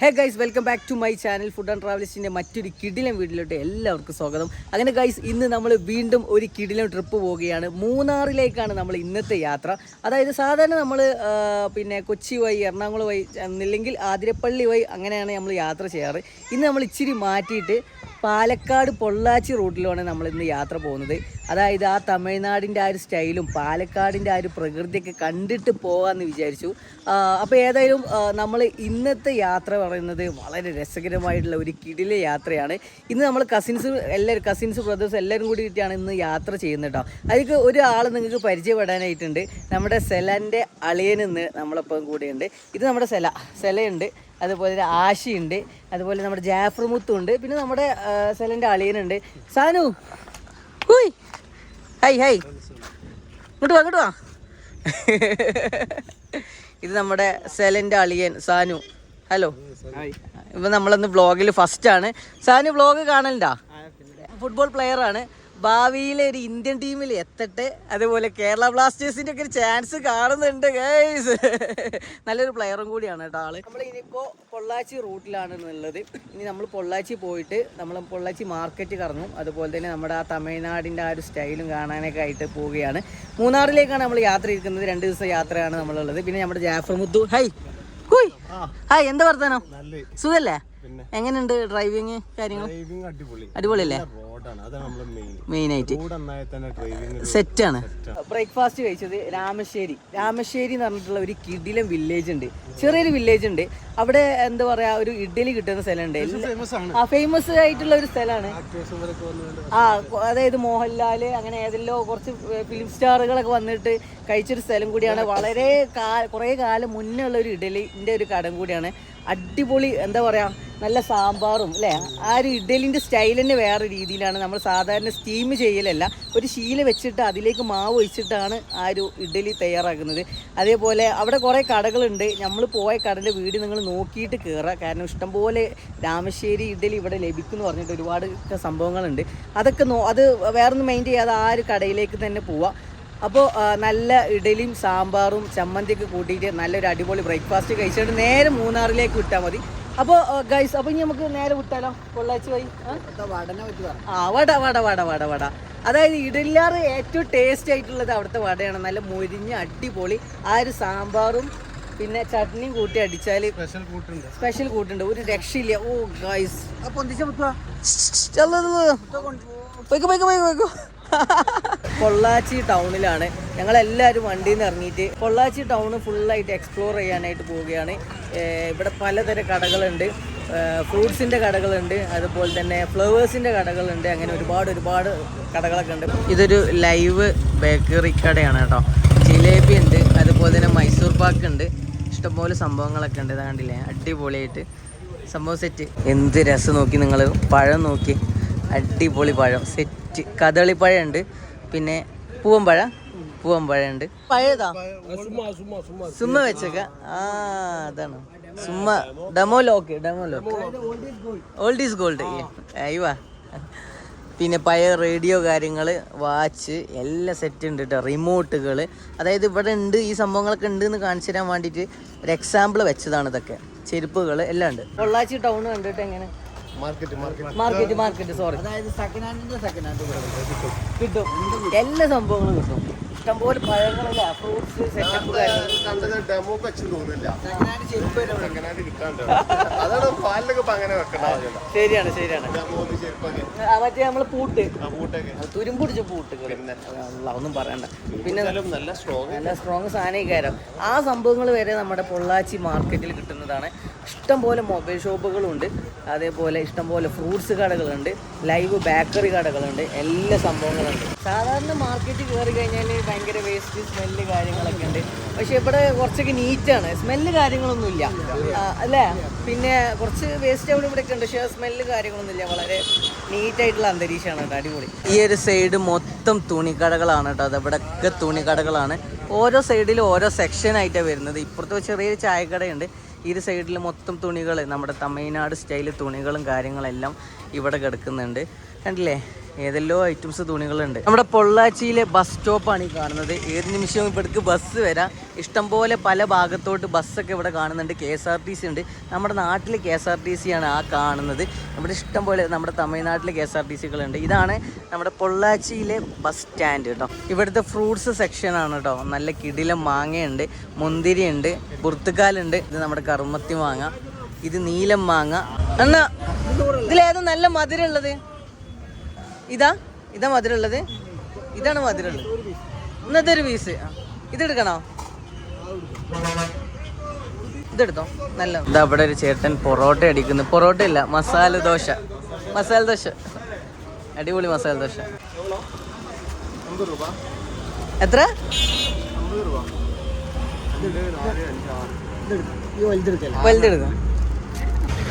Hey guys welcome back to my channel food and ട്രാവലിസ്റ്റിന്റെ മറ്റൊരു കിടിലം വീട്ടിലോട്ട് എല്ലാവർക്കും സ്വാഗതം. അങ്ങനെ ഗൈസ് ഇന്ന് നമ്മൾ വീണ്ടും ഒരു കിടിലം ട്രിപ്പ് പോവുകയാണ്. മൂന്നാറിലേക്കാണ് നമ്മൾ ഇന്നത്തെ യാത്ര. അതായത് സാധാരണ നമ്മൾ പിന്നെ കൊച്ചി വഴി എറണാകുളം വഴി എന്നില്ലെങ്കിൽ ആതിരപ്പള്ളി വഴി അങ്ങനെയാണ് നമ്മൾ യാത്ര ചെയ്യാറ്. ഇന്ന് നമ്മൾ ഇച്ചിരി മാറ്റിയിട്ട് പാലക്കാട് പൊള്ളാച്ചി റൂട്ടിലാണ് നമ്മൾ ഇന്ന് യാത്ര പോകുന്നത്. അതായത് ആ തമിഴ്നാടിന്റെ ആ ഒരു സ്റ്റൈലും പാലക്കാടിന്റെ ആ ഒരു പ്രകൃതിയൊക്കെ കണ്ടിട്ട് പോകാമെന്ന് വിചാരിച്ചു. അപ്പോൾ ഏതായാലും നമ്മൾ ഇന്നത്തെ യാത്ര പറയുന്നത് വളരെ രസകരമായിട്ടുള്ള ഒരു കിടിലെ യാത്രയാണ്. ഇന്ന് നമ്മൾ കസിൻസ് എല്ലാവരും കസിൻസ് ബ്രദേഴ്സ് എല്ലാവരും കൂടിയിട്ടാണ് ഇന്ന് യാത്ര ചെയ്യുന്നത് കേട്ടോ. അതിലേക്ക് ഒരാൾ നിങ്ങൾക്ക് പരിചയപ്പെടാനായിട്ടുണ്ട്. നമ്മുടെ സെലന്റെ അളിയനെന്ന് നമ്മളപ്പം കൂടെയുണ്ട്. ഇത് നമ്മുടെ സെല. സെലയുണ്ട്. അതുപോലെ ആശിയുണ്ട് അതുപോലെ നമ്മുടെ ജാഫർ മുത്തുണ്ട് പിന്നെ നമ്മുടെ സെലന്റെ അളിയനുണ്ട്. സാനു ഹൂയ് ഹൈ ഹൈ. ഇങ്ങോട്ട് വാ ഇങ്ങോട്ട് വാ. ഇത് നമ്മുടെ സെലന്റെ അളിയൻ സാനു. ഹലോ. ഇപ്പം നമ്മളന്ന് വ്ളോഗിൽ ഫസ്റ്റ് ആണ്. സാനു വ്ളോഗ് കാണലുണ്ടാ? ഫുട്ബോൾ പ്ലെയർ ആണ്. ഭാവിയിലെ ഒരു ഇന്ത്യൻ ടീമിൽ എത്തട്ടെ. അതുപോലെ കേരള ബ്ലാസ്റ്റേഴ്സിന്റെ ഒക്കെ ഒരു ചാൻസ് കാണുന്നുണ്ട് ഗൈസ് നല്ലൊരു പ്ലെയറും കൂടിയാണ് കേട്ടോ ആൾ. നമ്മൾ ഇനിയിപ്പോ പൊള്ളാച്ചി റൂട്ടിലാണ് ഉള്ളത് ഇനി നമ്മൾ പൊള്ളാച്ചി പോയിട്ട് നമ്മൾ പൊള്ളാച്ചി മാർക്കറ്റ് കറങ്ങും. അതുപോലെ തന്നെ നമ്മുടെ ആ തമിഴ്നാടിന്റെ ആ ഒരു സ്റ്റൈലും കാണാനൊക്കെ ആയിട്ട് പോവുകയാണ്. മൂന്നാറിലേക്കാണ് നമ്മൾ യാത്ര ഇരിക്കുന്നത്. രണ്ട് ദിവസം യാത്രയാണ് നമ്മളുള്ളത്. പിന്നെ നമ്മുടെ ജാഫർ മുത്തു ഹൈ കുയ് ഹായ് എന്താ വർത്താനം? സുഖല്ലേ? എങ്ങനെയുണ്ട് ഡ്രൈവിങ് കാര്യങ്ങൾ ഡ്രൈവിംഗ് അടിപൊളി. അടിപൊളിയല്ലേ? മെയിൻ മെയിൻ ആയിട്ട് സെറ്റാണ് ബ്രേക്ക്ഫാസ്റ്റ് കഴിച്ചത് രാമശ്ശേരി. രാമശ്ശേരി എന്ന് പറഞ്ഞിട്ടുള്ള ഒരു കിടിലം വില്ലേജ് ഉണ്ട്. ചെറിയൊരു വില്ലേജ് ഉണ്ട്. അവിടെ എന്താ പറയാ ഒരു ഇഡ്ഡലി കിട്ടുന്ന സ്ഥലമുണ്ട്. ആ ഫേമസ് ആയിട്ടുള്ള ഒരു സ്ഥലമാണ്. ആ അതായത് മോഹൻലാൽ അങ്ങനെ ഏതെല്ലോ കുറച്ച് ഫിലിം സ്റ്റാറുകളൊക്കെ വന്നിട്ട് കഴിച്ചൊരു സ്ഥലം കൂടിയാണ്. വളരെ കാ കുറേ കാലം മുന്നേ ഉള്ള ഒരു ഇഡലിന്റെ ഒരു കടം കൂടിയാണ്. അടിപൊളി എന്താ പറയുക നല്ല സാമ്പാറും അല്ലേ? ആ ഒരു ഇഡലിന്റെ സ്റ്റൈൽ തന്നെ വേറെ രീതിയിലാണ്. നമ്മൾ സാധാരണ സ്റ്റീം ചെയ്യലല്ല. ഒരു ശീല വെച്ചിട്ട് അതിലേക്ക് മാവ് ഒഴിച്ചിട്ടാണ് ആ ഒരു ഇഡലി തയ്യാറാക്കുന്നത്. അതേപോലെ അവിടെ കുറേ കടകളുണ്ട്. നമ്മൾ പോയ കടന്റെ വീട് നിങ്ങൾ നോക്കിയിട്ട് കയറുക കാരണം ഇഷ്ടംപോലെ രാമശ്ശേരി ഇഡലി ഇവിടെ ലഭിക്കും എന്ന് പറഞ്ഞിട്ട് ഒരുപാട് സംഭവങ്ങളുണ്ട്. അതൊക്കെ നോ അത് വേറൊന്നും മൈൻഡ് ചെയ്യാതെ ആ ഒരു കടയിലേക്ക് തന്നെ പോവാം. അപ്പോൾ നല്ല ഇഡലിയും സാമ്പാറും ചമ്മന്തിയൊക്കെ കൂട്ടിയിട്ട് നല്ലൊരു അടിപൊളി ബ്രേക്ക്ഫാസ്റ്റ് കഴിച്ചിട്ട് നേരെ മൂന്നാറിലേക്ക് വിട്ടാൽ മതി അപ്പോൾ ഗൈസ് അപ്പോൾ ഇനി നമുക്ക് നേരെ വിട്ടാലോ പൊള്ളാച്ചി പോയി ആ വട വട വട വട വട അതായത് ഇഡലിയാറ് ഏറ്റവും ടേസ്റ്റ് ആയിട്ടുള്ളത് അവിടുത്തെ വടയാണ് നല്ല മൊരിഞ്ഞ അടിപൊളി ആ ഒരു സാമ്പാറും പിന്നെ ചട്നിയും കൂട്ടി അടിച്ചാൽ സ്പെഷ്യൽ കൂട്ടുണ്ട് സ്പെഷ്യൽ കൂട്ടുണ്ട് ഒരു രക്ഷയില്ല ഓ ഗൈസ് അപ്പോൾ എന്തിച്ചാ പോയിക്കോ പോയിക്കോ പോയിക്കോ പോയിക്കോ പൊള്ളാച്ചി ടൗണിലാണ്. ഞങ്ങൾ എല്ലാവരും വണ്ടിയിൽ നിന്ന് ഇറങ്ങിയിട്ട് പൊള്ളാച്ചി ടൗൺ ഫുള്ളായിട്ട് എക്സ്പ്ലോർ ചെയ്യാനായിട്ട് പോവുകയാണ്. ഇവിടെ പലതരം കടകളുണ്ട്. ഫ്രൂട്ട്സിന്റെ കടകളുണ്ട്. അതുപോലെ തന്നെ ഫ്ലവേഴ്സിന്റെ കടകളുണ്ട്. അങ്ങനെ ഒരുപാട് ഒരുപാട് കടകളൊക്കെ ഉണ്ട്. ഇതൊരു ലൈവ് ബേക്കറി കടയാണ് കേട്ടോ. ജിലേബി ഉണ്ട്. അതുപോലെ തന്നെ മൈസൂർ പാക്ക് ഉണ്ട്. ഇഷ്ടംപോലെ സംഭവങ്ങളൊക്കെ ഉണ്ട്. ഇതാ കണ്ടില്ലേ അടിപൊളിയായിട്ട് സംഭവം സെറ്റ് എന്ത് രസം നോക്കി നിങ്ങൾ പഴം നോക്കി. അടിപൊളി പഴം. സെറ്റ് കദളിപ്പഴം ഉണ്ട് പിന്നെ പൂവമ്പഴ പൂവമ്പഴം ഉണ്ട് പഴയതാ സുമ്മ വെച്ചേക്ക. ആ അതാണ്. സുമ്മ demo lock demo lock. Old is gold അയ്യവാ പിന്നെ പഴയ റേഡിയോ കാര്യങ്ങൾ വാച്ച് എല്ലാം സെറ്റ് ഉണ്ട് കേട്ടോ റിമോട്ടുകൾ അതായത് ഇവിടെ ഉണ്ട് ഈ സംഭവങ്ങളൊക്കെ ഉണ്ട് എന്ന് കാണിച്ചു തരാൻ വേണ്ടിയിട്ട് ഒരു എക്സാമ്പിൾ വെച്ചതാണ് ഇതൊക്കെ. ചെരുപ്പുകൾ എല്ലാം ഉണ്ട്. പൊള്ളാച്ചി ടൗൺ കണ്ടിട്ട് എങ്ങനെ? മാർക്കറ്റ് മാർക്കറ്റ് സോറി അതായത് സെക്കൻഡ് ഹാൻഡിന്റെ സെക്കൻഡ് ഹാൻഡ് കിട്ടും. എല്ലാ സംഭവങ്ങളും കിട്ടും. ഇഷ്ടംപോലെ പഴങ്ങളില്ല? ഫ്രൂട്ട്സ് കാര്യങ്ങൾ ഡെമോ വെച്ച് തോന്നില്ല അതാണ് പാലിലൊക്കെ അങ്ങനെ വെക്കണ്ട ശരിയാണ് ശരിയാണ്. മറ്റേ നമ്മൾ പൂട്ട്. തുരുമ്പുടിച്ച പൂട്ട് ഒന്നും പറയണ്ട. പിന്നെ നല്ല സ്ട്രോങ് നല്ല സ്ട്രോങ് സാധനം ആ സംഭവങ്ങൾ വരെ നമ്മുടെ പൊള്ളാച്ചി മാർക്കറ്റിൽ കിട്ടുന്നതാണ്. ഇഷ്ടംപോലെ മൊബൈൽ ഷോപ്പുകളുണ്ട്. അതേപോലെ ഇഷ്ടംപോലെ ഫ്രൂട്ട്സ് കടകളുണ്ട്. ലൈവ് ബേക്കറി കടകളുണ്ട്. എല്ലാ സംഭവങ്ങളുണ്ട്. സാധാരണ മാർക്കറ്റിൽ കയറി കഴിഞ്ഞാൽ ഭയങ്കര വേസ്റ്റ് സ്മെല്ല് കാര്യങ്ങളൊക്കെ ഉണ്ട്. പക്ഷെ ഇവിടെ കുറച്ചൊക്കെ നീറ്റാണ് സ്മെല്ല് കാര്യങ്ങളൊന്നുമില്ല അല്ലേ? പിന്നെ കുറച്ച് വേസ്റ്റ് അവിടെ ഇവിടെ ഉണ്ട്. പക്ഷെ സ്മെല്ല് കാര്യങ്ങളൊന്നുമില്ല വളരെ നീറ്റായിട്ടുള്ള അന്തരീക്ഷമാണ് കേട്ടോ. അടിപൊളി. ഈ ഒരു സൈഡ് മൊത്തം തുണിക്കടകളാണ് കേട്ടോ. അത് ഇവിടെയൊക്കെ തുണിക്കടകളാണ്. ഓരോ സൈഡിലും ഓരോ സെക്ഷനായിട്ടാണ് വരുന്നത്. ഇപ്പുറത്ത് ചെറിയൊരു ചായക്കടയുണ്ട്. ഈ ഒരു സൈഡിൽ മൊത്തം തുണികൾ നമ്മുടെ തമിഴ്നാട് സ്റ്റൈൽ തുണികളും കാര്യങ്ങളെല്ലാം ഇവിടെ കിടക്കുന്നുണ്ട്. കണ്ടില്ലേ? ഏതെല്ലോ ഐറ്റംസ് തുണികളുണ്ട്. നമ്മുടെ പൊള്ളാച്ചിയിലെ ബസ് സ്റ്റോപ്പാണ് ഈ കാണുന്നത്. ഏത് നിമിഷവും ഇവിടേക്ക് ബസ് വരാം. ഇഷ്ടംപോലെ പല ഭാഗത്തോട്ട് ബസ്സൊക്കെ ഇവിടെ കാണുന്നുണ്ട്. K S R T C ഉണ്ട്. നമ്മുടെ നാട്ടിൽ K S R T C ആണ് ആ കാണുന്നത്. ഇവിടെ ഇഷ്ടംപോലെ നമ്മുടെ തമിഴ്നാട്ടിൽ കെ എസ് ആർ ടി സികളുണ്ട് ഇതാണ് നമ്മുടെ പൊള്ളാച്ചിയിലെ ബസ് സ്റ്റാൻഡ് കേട്ടോ. ഇവിടുത്തെ ഫ്രൂട്ട്സ് സെക്ഷനാണ് കേട്ടോ. നല്ല കിടിലം മാങ്ങയുണ്ട്. മുന്തിരിയുണ്ട്. പുർത്തുക്കാലുണ്ട് ഇത് നമ്മുടെ കറുമത്തി മാങ്ങ. ഇത് നീലം മാങ്ങ. അണ്ണ ഇതിലേതാ നല്ല മധുരം ഉള്ളത് ഇതാ ഇതാ മധുരമുള്ളത്. ഇതാണ് മധുരമുള്ളത്. ഇന്നത്തെ ഒരു പീസ് ഇതെടുക്കണോ? ഇതെടുത്തോ? നല്ല ഇതാ അവിടെ ഒരു ചേട്ടൻ പൊറോട്ട അടിക്കുന്നു. പൊറോട്ട ഇല്ല മസാല ദോശ. മസാല ദോശ. അടിപൊളി മസാല ദോശ. എത്ര? വലുതെടുക്കാം.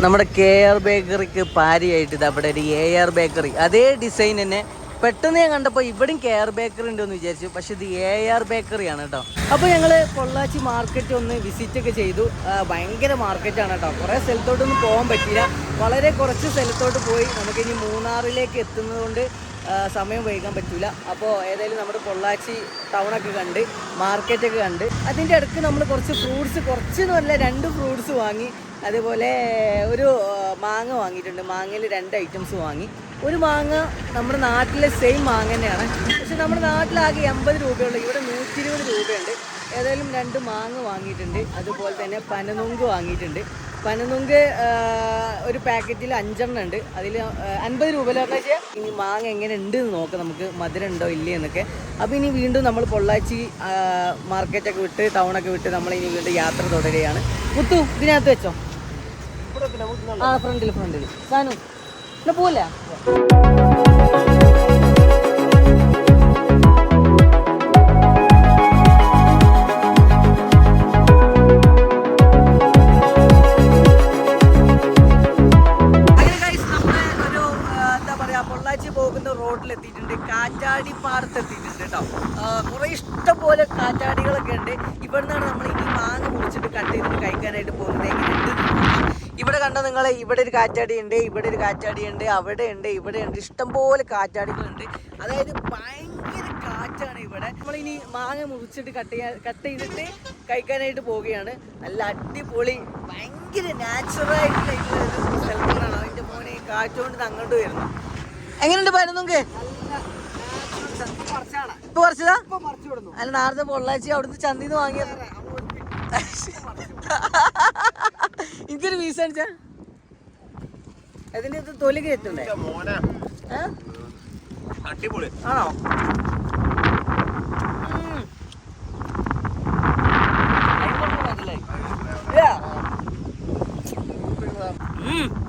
നമ്മുടെ കെ ആർ ബേക്കറിക്ക് പാരിയായിട്ട് ഇത് അവിടെ ഒരു എ ആർ ബേക്കറി അതേ ഡിസൈൻ തന്നെ. പെട്ടെന്ന് ഞാൻ കണ്ടപ്പോൾ ഇവിടെയും കെ ആർ ബേക്കറി ഉണ്ടെന്ന് വിചാരിച്ചു. പക്ഷെ ഇത് എ ആർ ബേക്കറിയാണ് കേട്ടോ. അപ്പോൾ ഞങ്ങൾ പൊള്ളാച്ചി മാർക്കറ്റ് ഒന്ന് വിസിറ്റ് ഒക്കെ ചെയ്തു. ഭയങ്കര മാർക്കറ്റാണ് കേട്ടോ. കുറേ സ്ഥലത്തോട്ടൊന്നും പോകാൻ പറ്റില്ല വളരെ കുറച്ച് സ്ഥലത്തോട്ട് പോയി. നമുക്കിനി മൂന്നാറിലേക്ക് എത്തുന്നതുകൊണ്ട് സമയം വൈകാൻ പറ്റില്ല അപ്പോൾ ഏതായാലും നമ്മുടെ പൊള്ളാച്ചി ടൗണൊക്കെ കണ്ട് മാർക്കറ്റൊക്കെ കണ്ട് അതിന്റെ ഇടയ്ക്ക് നമ്മൾ കുറച്ച് ഫ്രൂട്ട്സ് കുറച്ച് എന്നല്ല രണ്ട് ഫ്രൂട്ട്സ് വാങ്ങി. അതേപോലെ ഒരു മാങ്ങ വാങ്ങിയിട്ടുണ്ട്. മാങ്ങയിൽ രണ്ട് ഐറ്റംസ് വാങ്ങി. ഒരു മാങ്ങ നമ്മുടെ നാട്ടിലെ സെയിം മാങ്ങ തന്നെയാണ്. പക്ഷെ നമ്മുടെ നാട്ടിലാകെ എൺപത് രൂപയുള്ളൂ. ഇവിടെ നൂറ്റി ഇരുപത് രൂപയുണ്ട്. ഏതായാലും രണ്ട് മാങ്ങ വാങ്ങിയിട്ടുണ്ട്. അതുപോലെ തന്നെ പനനുങ്ക് വാങ്ങിയിട്ടുണ്ട്. പനനുങ്ക് ഒരു പാക്കറ്റിൽ അഞ്ചെണ്ണം ഉണ്ട്. അതിൽ അൻപത് രൂപയിലൊക്കെ വെച്ചാൽ ഇനി മാങ്ങ എങ്ങനെ ഉണ്ട് എന്ന് നോക്കാം. നമുക്ക് മധുരം ഉണ്ടോ ഇല്ലേ എന്നൊക്കെ. അപ്പോൾ ഇനി വീണ്ടും നമ്മൾ പൊള്ളാച്ചി മാർക്കറ്റൊക്കെ വിട്ട് ടൗണൊക്കെ വിട്ട് നമ്മൾ ഇനി വീണ്ടും യാത്ര തുടരുകയാണ്. മുത്തു ഇതിനകത്ത് വെച്ചോ? ആ ഫ്രണ്ടിൽ ഫ്രണ്ടിൽ സാനു റോഡിൽ എത്തിയിട്ടുണ്ട്. കാറ്റാടി എത്തിയിട്ടുണ്ട് കുറേ കാറ്റാടികളൊക്കെ ഉണ്ട്. ഇവിടുന്നാണ് നമ്മൾ ഇനി മാങ്ങ മുറിച്ചിട്ട് കട്ട് ചെയ്തിട്ട് കഴിക്കാനായിട്ട് പോകുന്നത്. എങ്ങനെയുണ്ട്. ഇവിടെ കണ്ട നിങ്ങൾ ഇവിടെ ഒരു കാറ്റാടി ഉണ്ട് ഇവിടെ ഒരു കാറ്റാടി ഉണ്ട് അവിടെ ഉണ്ട് ഇവിടെ ഉണ്ട് ഇഷ്ടംപോലെ കാറ്റാടികളുണ്ട്. അതായത് ഭയങ്കര കാറ്റാണ് ഇവിടെ. നമ്മളിനി മാങ്ങ മുറിച്ചിട്ട് കട്ട് ചെയ്യാൻ കട്ട് ചെയ്തിട്ട് കഴിക്കാനായിട്ട് പോവുകയാണ്. നല്ല അടിപൊളി ഭയങ്കര നാച്ചുറൽ ആയിട്ടുള്ള ഒരു സ്ഥലങ്ങളാണ്. അതിന്റെ മോനെ കാറ്റുകൊണ്ട് അങ്ങോട്ട് വരുന്നു. എങ്ങനെയുണ്ട് പതിനൊന്നുക്ക് ഇപ്പൊ പറിച്ചതാ? അല്ല നേരത്തെ പൊള്ളാച്ചി അവിടുന്ന് ചന്തിന്ന് വാങ്ങിയത്. എനിക്കൊരു വീസ അടിച്ചാ അതിന്റെ ഇത് തൊലി കയറ്റണ്ടേ ആണോ?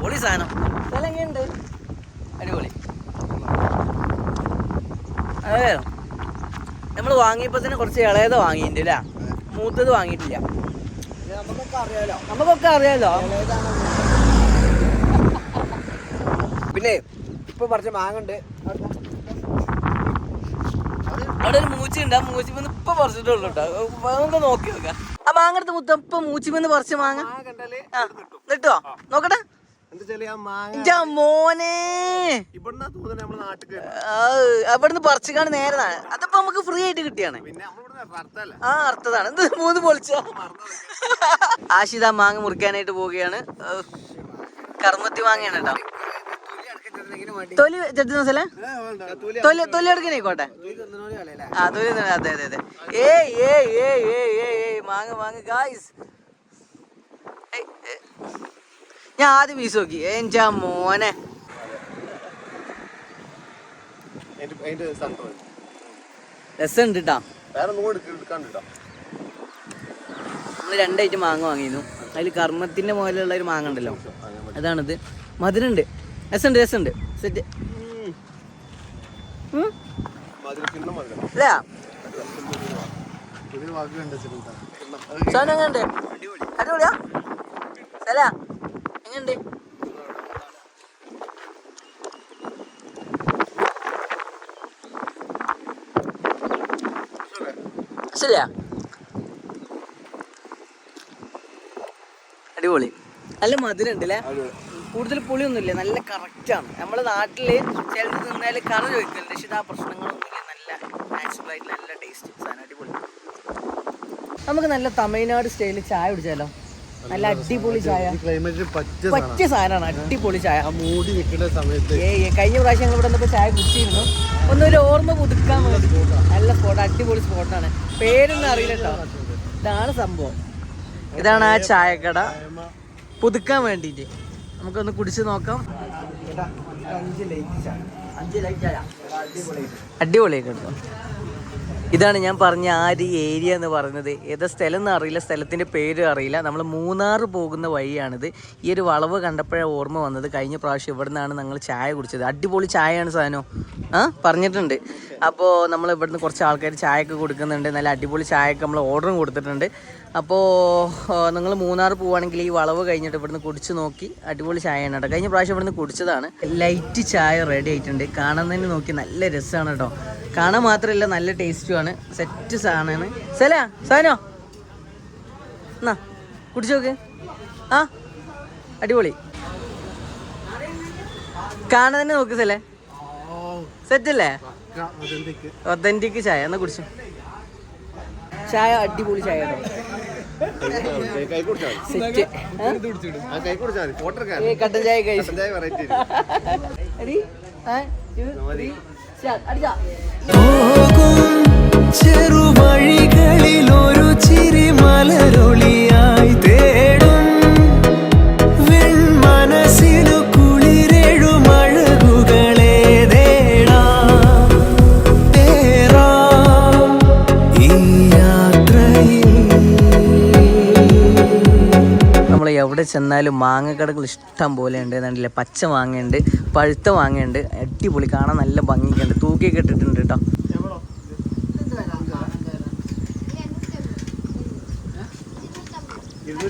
പൊളി സാധനം. എങ്ങനെയുണ്ട് അടിപൊളി. അതെ. നമ്മൾ വാങ്ങിയപ്പോ തന്നെ കുറച്ച് ഇളയത് വാങ്ങിയിട്ടുണ്ട് അല്ലേ മൂത്തത് വാങ്ങിയിട്ടില്ല. നമുക്കൊക്കെ അറിയാലോ. പിന്നെ ഇപ്പൊ മാങ്ങ മാങ്ങണ്ട്. അവിടെ ഒരു മൂച്ചിണ്ട് ആ മൂച്ചിമെന്ന് ഇപ്പൊ പറിച്ചിട്ടുള്ളൂ കേട്ടോ നമുക്ക് നോക്കി നോക്കാം. ആ മാങ്ങടുത്ത് മുത്തം. ഇപ്പൊ മൂച്ചിമെന്ന് പറിച്ച് മാങ്ങ. കിട്ടുവോ? നോക്കട്ടെ. മോനെ. അവിടുന്ന് പറിച്ചിക്കാണ് നേരതാണ് അതപ്പോ നമുക്ക് ഫ്രീ ആയിട്ട് കിട്ടിയാണ്. ആ അർത്ഥതാണ് എന്ത് മൂന്ന് പൊളിച്ച? ആശിത മാങ്ങ മുറിക്കാനായിട്ട് പോവുകയാണ്. കർമ്മത്തി മാങ്ങയാണ് കേട്ടോ. തൊലി ചെട്ടി മസാല തൊലി തൊലി എടുക്കണേക്കോട്ടെ ആ തൊലി അതെ അതെ അതെ. ഏയ് ഏയ് ഏയ് ഏയ് ഏയ് ഏയ് മാങ്ങ മാങ്ങ ഗായ്സ് ഞാൻ ആദ്യം വീസ് നോക്കി. എന്റെ മോനെ. രസമുണ്ട് കേട്ടോ നമ്മൾ രണ്ടായിട്ട് മാങ്ങ വാങ്ങിയിരുന്നു. അതിൽ കർമ്മത്തിന്റെ മുകളിലുള്ള ഒരു മാങ്ങ ഉണ്ടല്ലോ. അതാണിത്. മധുരമുണ്ട്. രസമുണ്ട് രസമുണ്ട്. സെറ്റ്. അല്ല. കണ്ടു അടിപൊളിയാ? അല്ല. ശരിയാ? അടിപൊളി. നല്ല മധുരം ഉണ്ടല്ലേ കൂടുതൽ പുളിയൊന്നുമില്ല നല്ല കറക്റ്റാണ് നമ്മുടെ നാട്ടിൽ ചിലത് തിന്നാൽ കറ ചോദിക്കുന്നുണ്ട് പക്ഷെ ഇത് ആ പ്രശ്നങ്ങളൊന്നുമില്ല. നല്ല നാച്ചുറൽ ആയിട്ട് നല്ല ടേസ്റ്റ് സാധനം അടിപൊളി. നമുക്ക് നല്ല തമിഴ്നാട് സ്റ്റൈലിൽ ചായ കുടിച്ചാലോ? നല്ല അടിപൊളി ചായ. പച്ച പറ്റിയ സാധനമാണ്. അടിപൊളി ചായ. മൂടി നിൽക്കുന്ന സമയത്ത് ഏ കഴിഞ്ഞ പ്രാവശ്യം ഞങ്ങൾ ഇവിടെ വന്നപ്പോൾ ചായ കുടിച്ചിരുന്നു. ഒന്നൊരു ഓർമ്മ പുതുക്കാൻ വേണ്ടി. നല്ല സ്പോട്ട് അടിപൊളി സ്പോട്ടാണ് പേരൊന്നും അറിയില്ല കേട്ടോ ഇതാണ് സംഭവം. ഇതാണ് ആ ചായക്കട. പുതുക്കാൻ വേണ്ടിയിട്ട് നമുക്കൊന്ന് കുടിച്ച് നോക്കാം. അടിപൊളിയായിട്ട് കേട്ടോ. ഇതാണ് ഞാൻ പറഞ്ഞ ആ ഒരു ഏരിയ എന്ന് പറയുന്നത്. ഏതാ സ്ഥലം എന്ന് അറിയില്ല സ്ഥലത്തിന്റെ പേര് അറിയില്ല. നമ്മൾ മൂന്നാർ പോകുന്ന വഴിയാണിത്. ഈ ഒരു വളവ് കണ്ടപ്പോഴേ ഓർമ്മ വന്നത്. കഴിഞ്ഞ പ്രാവശ്യം ഇവിടെ നിന്നാണ് ഞങ്ങൾ ചായ കുടിച്ചത്. അടിപൊളി ചായയാണ് സാധനം ആ പറഞ്ഞിട്ടുണ്ട്. അപ്പോൾ നമ്മൾ ഇവിടുന്ന് കുറച്ച് ആൾക്കാർ ചായയൊക്കെ കൊടുക്കുന്നുണ്ട്. നല്ല അടിപൊളി ചായയൊക്കെ നമ്മൾ ഓർഡറും കൊടുത്തിട്ടുണ്ട്. അപ്പോൾ നിങ്ങൾ മൂന്നാർ പോവുകയാണെങ്കിൽ ഈ വളവ് കഴിഞ്ഞിട്ട് ഇവിടുന്ന് കുടിച്ച് നോക്കി അടിപൊളി ചായ ആണ് കേട്ടോ. കഴിഞ്ഞ പ്രാവശ്യം ഇവിടുന്ന് കുടിച്ചതാണ്. ലൈറ്റ് ചായ റെഡി ആയിട്ടുണ്ട്. കാണുന്നതിന് നോക്കി നല്ല രസമാണ് കേട്ടോ. കാണാൻ മാത്രമല്ല നല്ല ടേസ്റ്റുമാണ് സെറ്റ് സാധനമാണ്. സല സാനോ എന്നാ കുടിച്ചു നോക്ക്. ആ അടിപൊളി. കാണാൻ തന്നെ നോക്ക് സലേ. സെറ്റ് അല്ലേ? ഒതന്റിക് ചായ. എന്നാ കുടിച്ചു. ചായ അടിപൊളി ചായ കൈ കട്ടൻ ചായ ചെറുവഴികളിൽ ഒരു ചിരി മലരൊളിയായി തേടും എവിടെ ചെന്നാലും മാങ്ങ കടകൾ ഇഷ്ടം പോലെ ഉണ്ട്. നല്ല പച്ച മാങ്ങയുണ്ട് പഴുത്ത മാങ്ങയുണ്ട്. അടിപൊളി കാണാൻ നല്ല ഭംഗിക്കുണ്ട് തൂക്കി കെട്ടിട്ടുണ്ട് കേട്ടോ.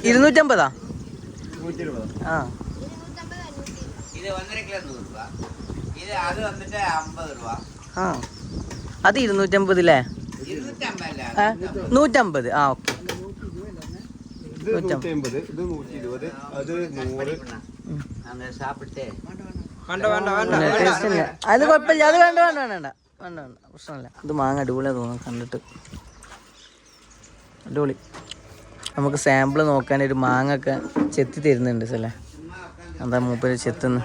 ഇരുന്നൂറ്റമ്പതാ? ആ. അത് ഇരുന്നൂറ്റമ്പതില്ലേ നൂറ്റമ്പത്. ആ ഓക്കെ. അത് പ്രശ്നമില്ല. മാങ്ങ അടിപൊളിയാണ് തോന്നുന്നു കണ്ടിട്ട്. അടിപൊളി. നമുക്ക് സാമ്പിൾ നോക്കാൻ ഒരു മാങ്ങ ഒക്കെ ചെത്തി തരുന്നുണ്ട് സല്ലേ? എന്താ മൂപ്പര് ചെത്തുന്നു.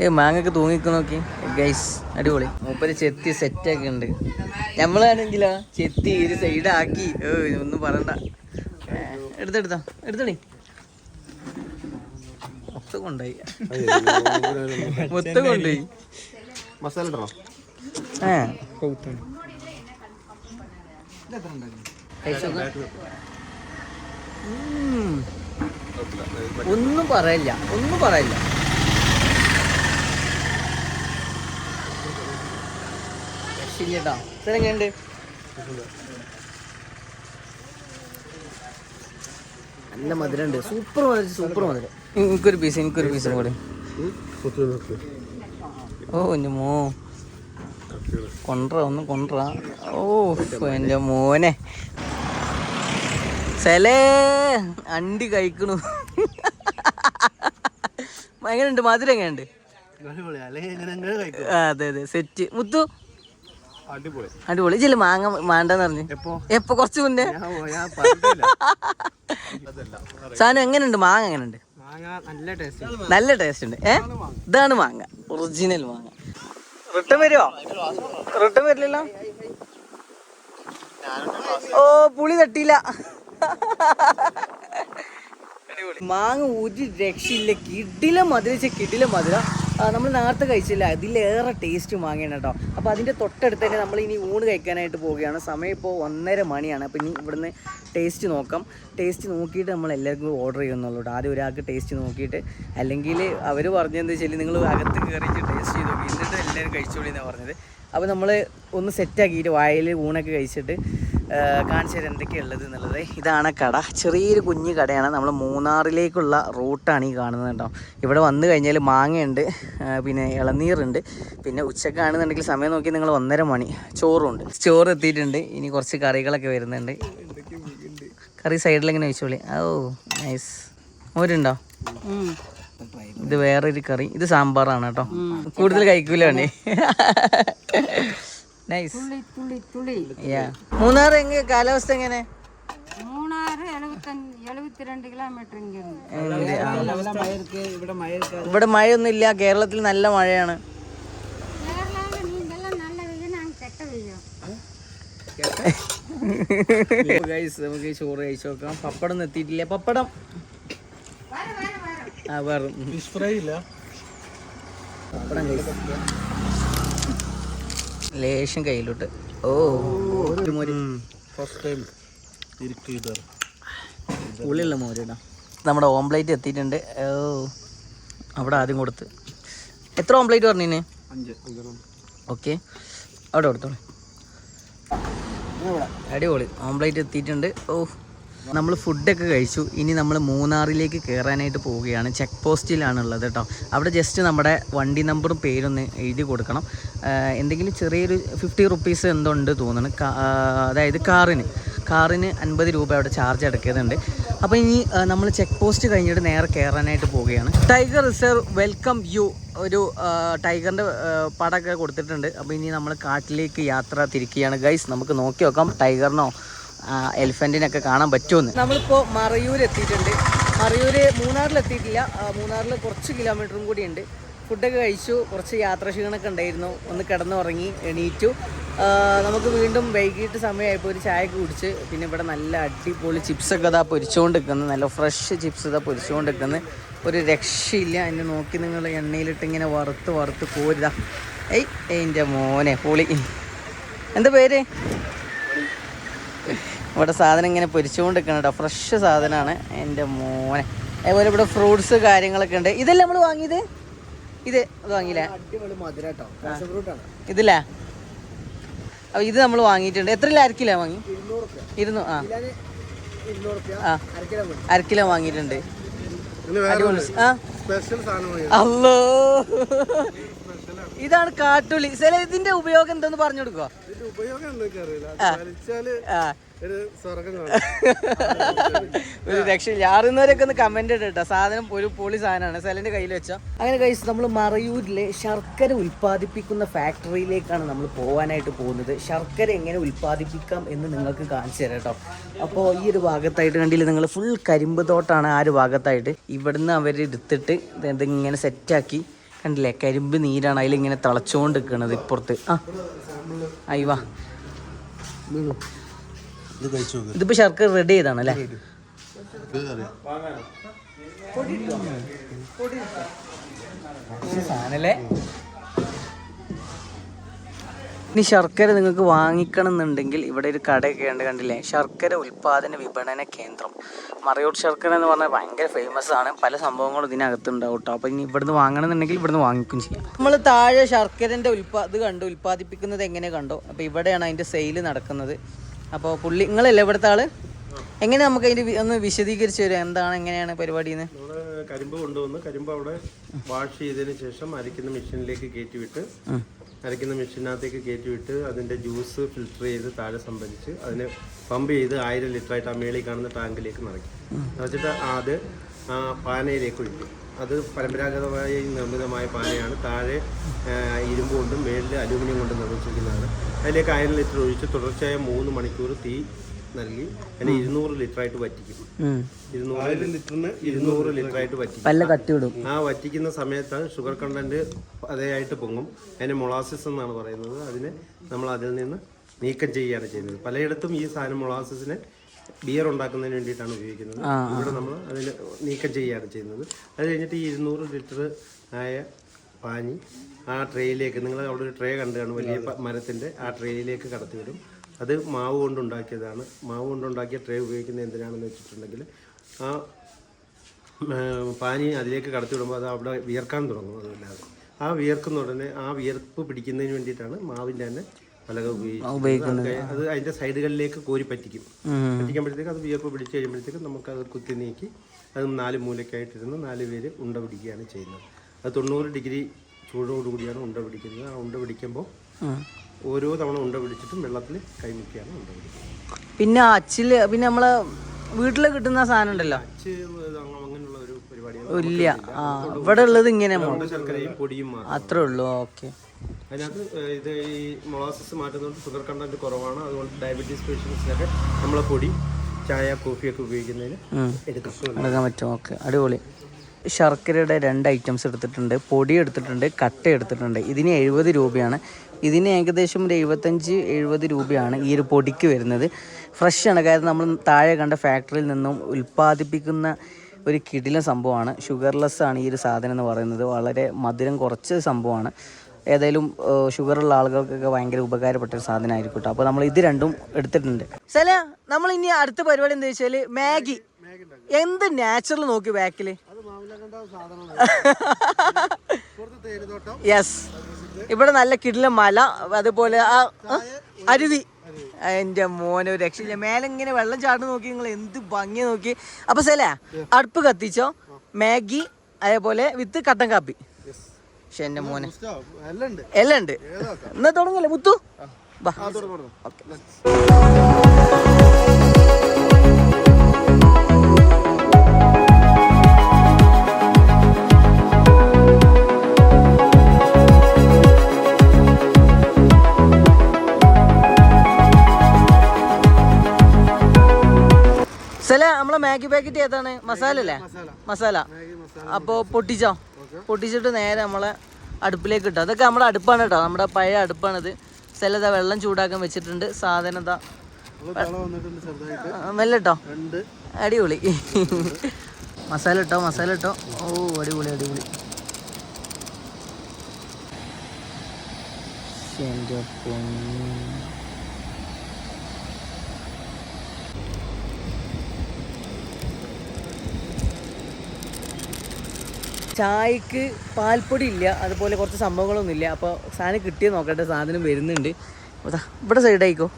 ഏ മാങ്ങൊക്കെ തൂങ്ങിക്ക് നോക്കി. ഗൈസ് അടിപൊളി. മൂപ്പര് ചെത്തി സെറ്റാക്കി ഉണ്ട്. നമ്മളാണെങ്കിലോ ചെത്തി ഒരു സൈഡാക്കി ഒന്നും പറയണ്ട. എടുത്തെടുത്തോ എടുത്തോളി മൊത്തം കൊണ്ടുപോയി. മൊത്തം കൊണ്ടുപോയി. മസാല ഇടണോ? ഏ. ഒന്നും പറയില്ല ഒന്നും പറയില്ല. രക്ഷയില്ലട്ടോ. ഇതെങ്ങനെയുണ്ട്? നല്ല മധുരമുണ്ട്. സൂപ്പർ മധുരം സൂപ്പർ മധുരം. എനിക്കൊരു പീസ് എനിക്കൊരു പീസും കൂടെ. ഓ എന്റെ മോ. കൊണ്ട ഒന്ന് കൊണ്ട ഓ എന്റെ മോനെ. സെലേ അണ്ടി കഴിക്കണു. എങ്ങനെയുണ്ട്? മധുരം എങ്ങനെയുണ്ട്? അതെ അതെ. സെറ്റ്. മുത്തു. അടിപൊളി. അടിപൊളി. ചില മാങ്ങ മാണ്ടെന്ന് പറഞ്ഞു? എപ്പൊ? കുറച്ച് മുന്നേ. സാധനം എങ്ങനെയുണ്ട്? മാങ്ങ എങ്ങനെയുണ്ട്? നല്ല ടേസ്റ്റ് നല്ല ടേസ്റ്റ് ഉണ്ട്. ഏ? ഇതാണ് മാങ്ങ. ഒറിജിനൽ മാങ്ങ. റിട്ടേൺ വരുമോ റിട്ടേൺ വരില്ലല്ലോ? ഓ പുളി തട്ടിയില്ല. മാങ്ങ ഒരു രക്ഷയില്ല. കിടില മധുര കിടില മധുര. നമ്മൾ നേരത്തെ കഴിച്ചില്ല. ഇതിലേറെ ടേസ്റ്റ് വാങ്ങിയാണ് കേട്ടോ. അപ്പോൾ അതിന്റെ തൊട്ടടുത്ത് തന്നെ നമ്മൾ ഇനി ഊണ് കഴിക്കാനായിട്ട് പോവുകയാണ്. സമയം ഇപ്പോൾ ഒന്നര മണിയാണ്. അപ്പോൾ ഇനി ഇവിടുന്ന് ടേസ്റ്റ് നോക്കാം. ടേസ്റ്റ് നോക്കിയിട്ട് നമ്മൾ എല്ലാവർക്കും ഓർഡർ ചെയ്യുന്നുള്ളൂ കേട്ടോ. ആദ്യം ഒരാൾക്ക് ടേസ്റ്റ് നോക്കിയിട്ട് അല്ലെങ്കിൽ അവർ പറഞ്ഞതെന്ന് വെച്ചാൽ നിങ്ങൾ അകത്ത് കയറിയിട്ട് ടേസ്റ്റ് ചെയ്ത് നോക്കി. എന്നിട്ട് എല്ലാവരും കഴിച്ചോളി എന്നാണ് പറഞ്ഞത്. അപ്പോൾ നമ്മൾ ഒന്ന് സെറ്റാക്കിയിട്ട് വായിൽ ഊണൊക്കെ കഴിച്ചിട്ട് കാണിച്ചു തരാം എന്തൊക്കെയാണ് എന്നുള്ളത്. ഇതാണ് കട. ചെറിയൊരു കുഞ്ഞു കടയാണ്. നമ്മൾ മൂന്നാറിലേക്കുള്ള റൂട്ടാണ് ഈ കാണുന്നത് കേട്ടോ. ഇവിടെ വന്നു കഴിഞ്ഞാൽ മാങ്ങയുണ്ട് പിന്നെ ഇളനീറുണ്ട് പിന്നെ ഉച്ചക്കാണെന്നുണ്ടെങ്കിൽ സമയം നോക്കി നിങ്ങൾ ഒന്നര മണി. ചോറുണ്ട്. ചോറ് എത്തിയിട്ടുണ്ട്. ഇനി കുറച്ച് കറികളൊക്കെ വരുന്നുണ്ട്. കറി സൈഡിൽ ഇങ്ങനെ വെച്ചോളി. ഓ നൈസ് മോരുണ്ടോ? ഇത് വേറൊരു കറി. ഇത് സാമ്പാറാണ് കേട്ടോ. കൂടുതൽ കഴിക്കൂലാണ് നൈസ് മൂന്നാർ എങ്ങനെ കാലാവസ്ഥ എങ്ങനെ? കിലോമീറ്റർ ഇവിടെ മഴയൊന്നും ഇല്ല കേരളത്തിൽ നല്ല മഴയാണ്. നമുക്ക് ചോറ് കഴിച്ചു നോക്കാം. പപ്പടം എത്തിയിട്ടില്ല? പപ്പടം. ആ വേറെ ഫിഷ് ഫ്രൈ ഇല്ല. പപ്പടം കഴിക്കാം ലേശം കയ്യിലോട്ട്. ഓ ഒരു മോര്. പുളിയുള്ള മോരിടാം നമ്മുടെ ഓംപ്ലേറ്റ് എത്തിയിട്ടുണ്ട്. ഓ അവിടെ ആദ്യം കൊടുത്ത്. എത്ര ഓംപ്ലേറ്റ് പറഞ്ഞിന്? ഓക്കെ. അവിടെ കൊടുത്തോളൂ. അടിപൊളി. ഓംപ്ലേറ്റ് എത്തിയിട്ടുണ്ട്. ഓ നമ്മൾ ഫുഡൊക്കെ കഴിച്ചു. ഇനി നമ്മൾ മൂന്നാറിലേക്ക് കയറാനായിട്ട് പോവുകയാണ്. ചെക്ക് പോസ്റ്റിലാണ് ഉള്ളത് കേട്ടോ. അവിടെ ജസ്റ്റ് നമ്മുടെ വണ്ടി നമ്പറും പേരൊന്ന് എഴുതി കൊടുക്കണം. എന്തെങ്കിലും ചെറിയൊരു ഫിഫ്റ്റി റുപ്പീസ് എന്തോ ഉണ്ട് തോന്നുന്നു. അതായത് കാറിന്. കാറിന് അൻപത് രൂപ അവിടെ ചാർജ് അടക്കിയതുണ്ട്. അപ്പോൾ ഇനി നമ്മൾ ചെക്ക് പോസ്റ്റ് കഴിഞ്ഞിട്ട് നേരെ കയറാനായിട്ട് പോവുകയാണ്. ടൈഗർ റിസർവ് വെൽക്കം യു ഒരു ടൈഗറിന്റെ പടമൊക്കെ കൊടുത്തിട്ടുണ്ട്. അപ്പോൾ ഇനി നമ്മൾ കാട്ടിലേക്ക് യാത്ര തിരിക്കുകയാണ്. ഗൈസ് നമുക്ക് നോക്കി നോക്കാം. ടൈഗറിനോ എലിഫന്റിനൊക്കെ കാണാൻ പറ്റുമെന്ന്. നമ്മളിപ്പോ മറയൂർ എത്തിയിട്ടുണ്ട്. മറയൂർ മൂന്നാറിൽ എത്തിയിട്ടില്ല മൂന്നാറിൽ കുറച്ച് കിലോമീറ്ററും കൂടി ഉണ്ട്. ഫുഡൊക്കെ കഴിച്ചു. കുറച്ച് യാത്ര ക്ഷീണമൊക്കെ ഉണ്ടായിരുന്നു. ഒന്ന് കിടന്നുറങ്ങി എണീറ്റു. നമുക്ക് വീണ്ടും വൈകിട്ട് സമയമായപ്പോൾ ഒരു ചായ കുടിച്ച് പിന്നെ ഇവിടെ നല്ല അടിപൊളി ചിപ്സൊക്കെ ഇതാ പൊരിച്ചുകൊണ്ട് നിൽക്കുന്നത് നല്ല ഫ്രഷ് ചിപ്സ് ഇതാ പൊരിച്ചുകൊണ്ട് നിൽക്കുന്നത് ഒരു രക്ഷയില്ല. എന്നെ നോക്കി നിങ്ങൾ എണ്ണയിലിട്ട് ഇങ്ങനെ വറുത്ത് വറുത്ത് പോരുതാ ഏയ് എന്റെ മോനെ പൊളി. എന്താ പേര്? ഇവിടെ സാധനം ഇങ്ങനെ പൊരിച്ചുകൊണ്ട് നിൽക്കണം കേട്ടോ ഫ്രഷ് സാധനമാണ് എന്റെ മോനെ. അതുപോലെ ഇവിടെ ഫ്രൂട്ട്സ് കാര്യങ്ങളൊക്കെ ഉണ്ട്. ഇതല്ലേ നമ്മൾ വാങ്ങിയത്? ഇത് അത് വാങ്ങിയില്ലേ? ഇതില്ലേ? അപ്പൊ ഇത് നമ്മൾ വാങ്ങിയിട്ടുണ്ട്. എത്ര അരക്കിലോ വാങ്ങി? ഇരുന്നൂ ആ. ആ. അര കിലോ വാങ്ങിയിട്ടുണ്ട്. അല്ലോ ഇതാണ് കാട്ടുള്ളി. ചില ഇതിന്റെ ഉപയോഗം എന്തെന്ന് പറഞ്ഞു കൊടുക്കുക ഇതിന്റെ ഉപയോഗം ഒരു രക്ഷയില്ല. ആറുന്നവരൊക്കെ ഒന്ന് കമന്റ് ഇട്ടോ സാധനം ഒരു പൊളി സാധനമാണ്. സെലന്റെ കയ്യിൽ വെച്ചോ. അങ്ങനെ കഴിച്ച് നമ്മൾ മറയൂരിലെ ശർക്കര ഉൽപ്പാദിപ്പിക്കുന്ന ഫാക്ടറിയിലേക്കാണ് നമ്മൾ പോകാനായിട്ട് പോകുന്നത്. ശർക്കര എങ്ങനെ ഉൽപ്പാദിപ്പിക്കാം എന്ന് നിങ്ങൾക്ക് കാണിച്ചു തരാം കേട്ടോ അപ്പോൾ ഈ ഒരു ഭാഗത്തായിട്ട് കണ്ടില്ല നിങ്ങൾ ഫുൾ കരിമ്പ് തോട്ടാണ് ആ ഒരു ഭാഗത്തായിട്ട്. ഇവിടുന്ന് അവർ എടുത്തിട്ട് ഇതിങ്ങനെ സെറ്റാക്കി കണ്ടില്ലേ? കരിമ്പ് നീരാണ്. അതിലിങ്ങനെ തിളച്ചുകൊണ്ട് നിൽക്കുന്നത് ഇപ്പുറത്ത്. ആ. അയ്യവാ ഇതിപ്പോ ശർക്കര റെഡി ചെയ്താണ് അല്ലേ? സാധനല്ലേ? ഇനി ശർക്കര നിങ്ങൾക്ക് വാങ്ങിക്കണം എന്നുണ്ടെങ്കിൽ ഇവിടെ ഒരു കടയൊക്കെ ഉണ്ട് കണ്ടില്ലേ? ശർക്കര ഉൽപാദന വിപണന കേന്ദ്രം. മറയൂർ ശർക്കര എന്ന് പറഞ്ഞാൽ ഭയങ്കര ഫേമസ് ആണ്. പല സംഭവങ്ങളും ഇതിനകത്തുണ്ടാവും കേട്ടോ അപ്പോൾ ഇനി ഇവിടുന്ന് വാങ്ങണമെന്നുണ്ടെങ്കിൽ ഇവിടുന്ന് വാങ്ങിക്കും ചെയ്യാം. നമ്മൾ താഴെ ശർക്കരന്റെ ഉൽപാ ഇത് കണ്ടു. ഉൽപ്പാദിപ്പിക്കുന്നത് എങ്ങനെ കണ്ടോ? അപ്പോൾ ഇവിടെയാണ് അതിന്റെ സെയിൽ നടക്കുന്നത്. അപ്പോൾ പുള്ളി നിങ്ങളല്ലേ ഇവിടുത്തെ ആൾ? എങ്ങനെ നമുക്ക് അതിന്റെ ഒന്ന് വിശദീകരിച്ചു തരാം എന്താണ് എങ്ങനെയാണ് പരിപാടി എന്ന് നമ്മൾ കരിമ്പ് കൊണ്ടുവന്ന് കരിമ്പ് അവിടെ വാഷ് ചെയ്തതിന് ശേഷം അരയ്ക്കുന്ന മെഷീനിലേക്ക് കയറ്റി വിട്ട് അരയ്ക്കുന്ന മെഷീനകത്തേക്ക് കയറ്റി വിട്ട് അതിന്റെ ജ്യൂസ് ഫിൽട്ടർ ചെയ്ത് താഴെ സംഭരിച്ച് അതിനെ പമ്പ് ചെയ്ത് ആയിരം ലിറ്റർ ആയിട്ട് ആ മേളിൽ കാണുന്ന ടാങ്കിലേക്ക് നിറയ്ക്കും. നിറച്ചിട്ട് അത് ആ പാനയിലേക്ക് ഒഴിക്കും. അത് പരമ്പരാഗതമായി നിർമ്മിതമായ പാനയാണ് താഴെ ഇരുമ്പ് കൊണ്ടും മേളിൽ അലൂമിനിയം കൊണ്ടും നിർമ്മിച്ചിരിക്കുന്നതാണ്. അതിലേക്ക് ആയിരം ലിറ്റർ ഒഴിച്ച് തുടർച്ചയായ മൂന്ന് മണിക്കൂർ തീ നൽകി. അതിനെ ഇരുന്നൂറ് ലിറ്റർ ആയിട്ട് വറ്റിക്കും. ഇരുന്നൂറ് ലിറ്ററിന് ഇരുന്നൂറ് ലിറ്റർ ആയിട്ട് വറ്റിക്കും. ആ വറ്റിക്കുന്ന സമയത്ത് ഷുഗർ കണ്ടന്റ് അതേയായിട്ട് പൊങ്ങും. അതിന് മൊളാസിസ് എന്നാണ് പറയുന്നത്. അതിനെ നമ്മൾ അതിൽ നിന്ന് നീക്കം ചെയ്യുകയാണ് ചെയ്യുന്നത്. പലയിടത്തും ഈ സാധനം മൊളാസിസിനെ ബിയർ ഉണ്ടാക്കുന്നതിന് വേണ്ടിയിട്ടാണ് ഉപയോഗിക്കുന്നത്. ഇവിടെ നമ്മൾ അതിൽ നീക്കം ചെയ്യുകയാണ് ചെയ്യുന്നത്. അത് കഴിഞ്ഞിട്ട് ഈ ഇരുന്നൂറ് ലിറ്റർ ആയ പാനി ആ ട്രേയിലേക്ക് നിങ്ങൾ അവിടെ ഒരു ട്രേ കണ്ടാണ് വലിയ മരത്തിന്റെ ആ ട്രേയിലേക്ക് കടത്തി കടത്തിവിടും. അത് മാവ് കൊണ്ടുണ്ടാക്കിയതാണ് മാവ് കൊണ്ടുണ്ടാക്കിയ ട്രേ ഉപയോഗിക്കുന്നത് എന്തിനാണെന്ന് വെച്ചിട്ടുണ്ടെങ്കിൽ ആ പാനി അതിലേക്ക് കടത്തി വിടുമ്പോൾ അത് അവിടെ വിയർക്കാൻ തുടങ്ങും അതെല്ലാവർക്കും ആ വിയർക്കുന്ന ഉടനെ ആ വിയർപ്പ് പിടിക്കുന്നതിന് വേണ്ടിയിട്ടാണ് മാവിന്റെ തന്നെ പലക ഉപയോഗിക്കുന്നത്. അത് അതിന്റെ സൈഡുകളിലേക്ക് കോരി പറ്റിക്കും. പറ്റിക്കുമ്പോഴത്തേക്ക് അത് വിയർപ്പ് പിടിച്ച് കഴിയുമ്പോഴത്തേക്ക് നമുക്ക് അത് കുത്തി നീക്കി അത് നാല് മൂലക്കായിട്ടിരുന്ന് നാല് പേര് ഉണ്ട പിടിക്കുകയാണ് ചെയ്യുന്നത്. അത് തൊണ്ണൂറ് ഡിഗ്രി ചൂടോടുകൂടിയാണ് ഉണ്ട പിടിക്കുന്നത്. ആ ഉണ്ട പിടിക്കുമ്പോൾ ഓരോ തവണ ഉണ്ട പിടിച്ചിട്ടും വെള്ളത്തിൽ കൈമുക്കിയാണ് ഉണ്ട പിടിക്കുന്നത്. പിന്നെ അച്ചിൽ പിന്നെ നമ്മൾ വീട്ടിൽ കിട്ടുന്ന സാധനം ഉണ്ടല്ലോ? അങ്ങനെയുള്ള ഒരു ഇല്ല. ഇവിടെ ഉള്ളത് ഇങ്ങനെ അത്രേ ഉള്ളൂ. ഓക്കെ. അതിനകത്ത് ഇത് ഈ മൊളാസസ് മാറ്റുന്നതുകൊണ്ട് ഷുഗർ കണ്ടന്റ് കുറവാണ്. അതുകൊണ്ട് ഡയബറ്റീസ് പേഷ്യൻസിനൊക്കെ നമ്മളെ പൊടി ചായ കോഫിയൊക്കെ ഉപയോഗിക്കുന്നതിന് എടുക്കും. എടുക്കാൻ പറ്റും. ഓക്കെ. അടിപൊളി. ശർക്കരയുടെ രണ്ട് ഐറ്റംസ് എടുത്തിട്ടുണ്ട്. പൊടി എടുത്തിട്ടുണ്ട് കട്ട എടുത്തിട്ടുണ്ട്. ഇതിന് എഴുപത് രൂപയാണ്. ഇതിന് ഏകദേശം ഒരു എഴുപത്തഞ്ച് എഴുപത് രൂപയാണ് ഈ ഒരു പൊടിക്ക് വരുന്നത്. ഫ്രഷ് ആണ്. കാരണം നമ്മൾ താഴെ കണ്ട ഫാക്ടറിയിൽ നിന്നും ഉൽപ്പാദിപ്പിക്കുന്ന ഒരു കിടിലൻ സംഭവമാണ്. ഷുഗർലെസ് ആണ് ഈ ഒരു സാധനം എന്ന് പറയുന്നത്. വളരെ മധുരം കുറച്ച് സംഭവമാണ്. ഏതായാലും ഷുഗറുള്ള ആളുകൾക്കൊക്കെ ഭയങ്കര ഉപകാരപ്പെട്ട ഒരു സാധനമായിരിക്കും കേട്ടോ അപ്പോൾ നമ്മൾ ഇത് രണ്ടും എടുത്തിട്ടുണ്ട്. സല നമ്മൾ ഇനി അടുത്ത പരിപാടി എന്താ വെച്ചാൽ മാഗി. എന്ത് നാച്ചുറൽ നോക്കി ബാക്കിൽ യെസ് ഇവിടെ നല്ല കിടില മല അതുപോലെ ആ അരുവി. എന്റെ മോനെ രക്ഷയില്ല. മേലെ ഇങ്ങനെ വെള്ളം ചാടുന്ന നോക്കി നിങ്ങൾ എന്ത് ഭംഗി നോക്കി. അപ്പൊ സല അടുപ്പ് കത്തിച്ചോ. മാഗി അതേപോലെ വിത്ത് കട്ടൻ കാപ്പി. പക്ഷെ എന്റെ മോനെ. എല്ലാം ഉണ്ട്. എന്നാ തുടങ്ങല്ലേ? മുത്തു. ബാ നമ്മളെ മാഗി പാക്കറ്റ് ഏതാണ്? മസാല അല്ലേ? മസാല. അപ്പോ പൊട്ടിച്ചോ? പൊട്ടിച്ചിട്ട് നേരെ നമ്മളെ അടുപ്പിലേക്ക് ഇട്ടോ. അതൊക്കെ നമ്മുടെ അടുപ്പാണ് കേട്ടോ. നമ്മുടെ പഴയ അടുപ്പാണിത്. ചിലതാ വെള്ളം ചൂടാക്കാൻ വെച്ചിട്ടുണ്ട്. സാധനം ഇതാ. ആ, മെല്ലെ ഇട്ടോ അടിപൊളി. മസാല ഇട്ടോ മസാല ഇട്ടോ. ഓ അടിപൊളി അടിപൊളി. എന്റെ പൊന്നേ. ചായക്ക് പാൽപ്പൊടി ഇല്ല അതുപോലെ കുറച്ച് സംഭവങ്ങളൊന്നും ഇല്ല അപ്പോൾ സാധനം കിട്ടിയ നോക്കട്ടെ സാധനം വരുന്നുണ്ട്. ഇവിടെ സൈഡായിക്കോ.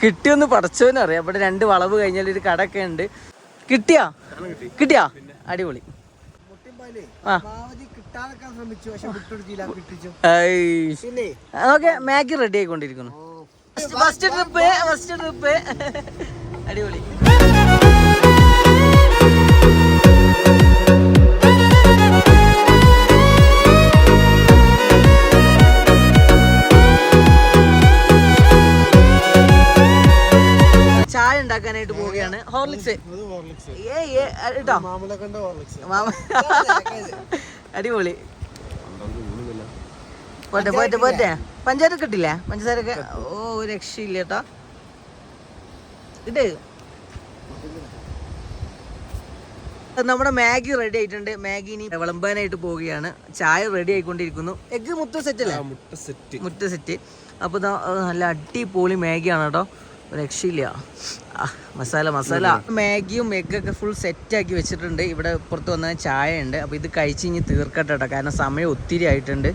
കിട്ടിയൊന്ന് പടച്ചോനറിയാം ഇവിടെ രണ്ട് വളവ് കഴിഞ്ഞാൽ ഒരു കടയൊക്കെ ഉണ്ട്. കിട്ടിയാ? കിട്ടിയാ? അടിപൊളി. ആ. ഓക്കെ മാഗി റെഡി ആയിക്കൊണ്ടിരിക്കുന്നു ഫസ്റ്റ് ട്രിപ്പ് ഫസ്റ്റ് ട്രിപ്പ്. അടിപൊളി. ചായ ഉണ്ടാക്കാനായിട്ട് പോവുകയാണ് ഹോർലിക്സ് ഏ ഏ കേട്ടോ. മാമ അടിപൊളി. പോട്ടെ പോട്ടെ പോട്ടെ. പഞ്ചാര കിട്ടില്ല പഞ്ചസാരൊക്കെ ഓ രക്ഷയില്ല കേട്ടോ. ഇത്. നമ്മുടെ മാഗി റെഡി ആയിട്ടുണ്ട്. മാഗി ഇനി വിളമ്പാനായിട്ട് പോവുകയാണ്. ചായ റെഡി ആയിക്കൊണ്ടിരിക്കുന്നു. എഗ് മുത്ത സെറ്റ് അല്ലേ? മുട്ട സെറ്റ് അപ്പോൾ സെറ്റ് അപ്പൊ നല്ല അടിപൊളി മാഗിയാണ് കേട്ടോ. രക്ഷയില്ല. മസാല മസാല. മാഗിയും എഗ്ഗൊക്കെ ഫുൾ സെറ്റ് ആക്കി വെച്ചിട്ടുണ്ട്. ഇവിടെ പുറത്ത് വന്ന ചായ ഉണ്ട് അപ്പോൾ ഇത് കഴിച്ച് ഇനി തീർക്കട്ടെ കേട്ടോ. കാരണം സമയം ഒത്തിരി ആയിട്ടുണ്ട്.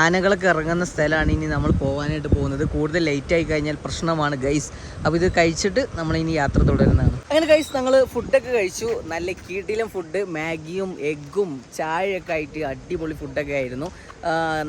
ആനകളൊക്കെ ഇറങ്ങുന്ന സ്ഥലമാണ് ഇനി നമ്മൾ പോകാനായിട്ട് പോകുന്നത്. കൂടുതൽ ലേറ്റ് ആയി കഴിഞ്ഞാൽ പ്രശ്നമാണ് ഗൈസ് അപ്പോൾ ഇത് കഴിച്ചിട്ട് നമ്മൾ ഇനി യാത്ര തുടരുന്നതാണ്. അങ്ങനെ കഴിച്ച് ഞങ്ങൾ ഫുഡൊക്കെ കഴിച്ചു. നല്ല കീട്ടിലും ഫുഡ് മാഗിയും എഗ്ഗും ചായയൊക്കെ ആയിട്ട് അടിപൊളി ഫുഡൊക്കെ ആയിരുന്നു.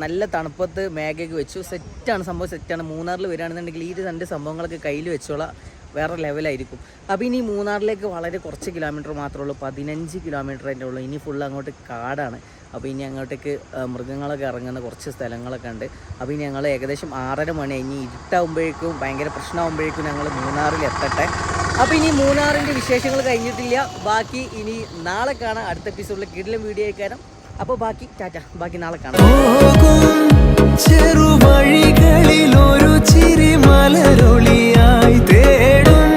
നല്ല തണുപ്പത്ത് മാഗിയൊക്കെ വെച്ചു. സെറ്റാണ് സംഭവം സെറ്റാണ് മൂന്നാറിൽ വരികയാണെന്നുണ്ടെങ്കിൽ ഈ രണ്ട് സംഭവങ്ങളൊക്കെ കയ്യിൽ വെച്ചോളാം. വേറെ ലെവലായിരിക്കും അപ്പോൾ ഇനി മൂന്നാറിലേക്ക് വളരെ കുറച്ച് കിലോമീറ്റർ മാത്രമേ ഉള്ളൂ. പതിനഞ്ച് കിലോമീറ്റർ അതിന്റെ ഉള്ളൂ. ഇനി ഫുൾ അങ്ങോട്ട് കാടാണ്. അപ്പോൾ ഇനി അങ്ങോട്ടേക്ക് മൃഗങ്ങളൊക്കെ ഇറങ്ങുന്ന കുറച്ച് സ്ഥലങ്ങളൊക്കെ ഉണ്ട്. അപ്പോൾ ഇനി ഞങ്ങൾ ഏകദേശം ആറര മണി ഇനി ഇരുട്ടാകുമ്പോഴേക്കും ഭയങ്കര പ്രശ്നമാകുമ്പോഴേക്കും ഞങ്ങൾ മൂന്നാറിൽ എത്തട്ടെ അപ്പോൾ ഇനി മൂന്നാറിന്റെ വിശേഷങ്ങൾ കഴിഞ്ഞിട്ടില്ല. ബാക്കി ഇനി നാളെ കാണാം. അടുത്ത എപ്പിസോഡിൽ കിടിലം വീഡിയോ ആയിക്കാരം അപ്പോൾ ബാക്കി ടാറ്റ. ബാക്കി നാളെ കാണാം. ചെറുവഴികളിൽ ഒരു തേടും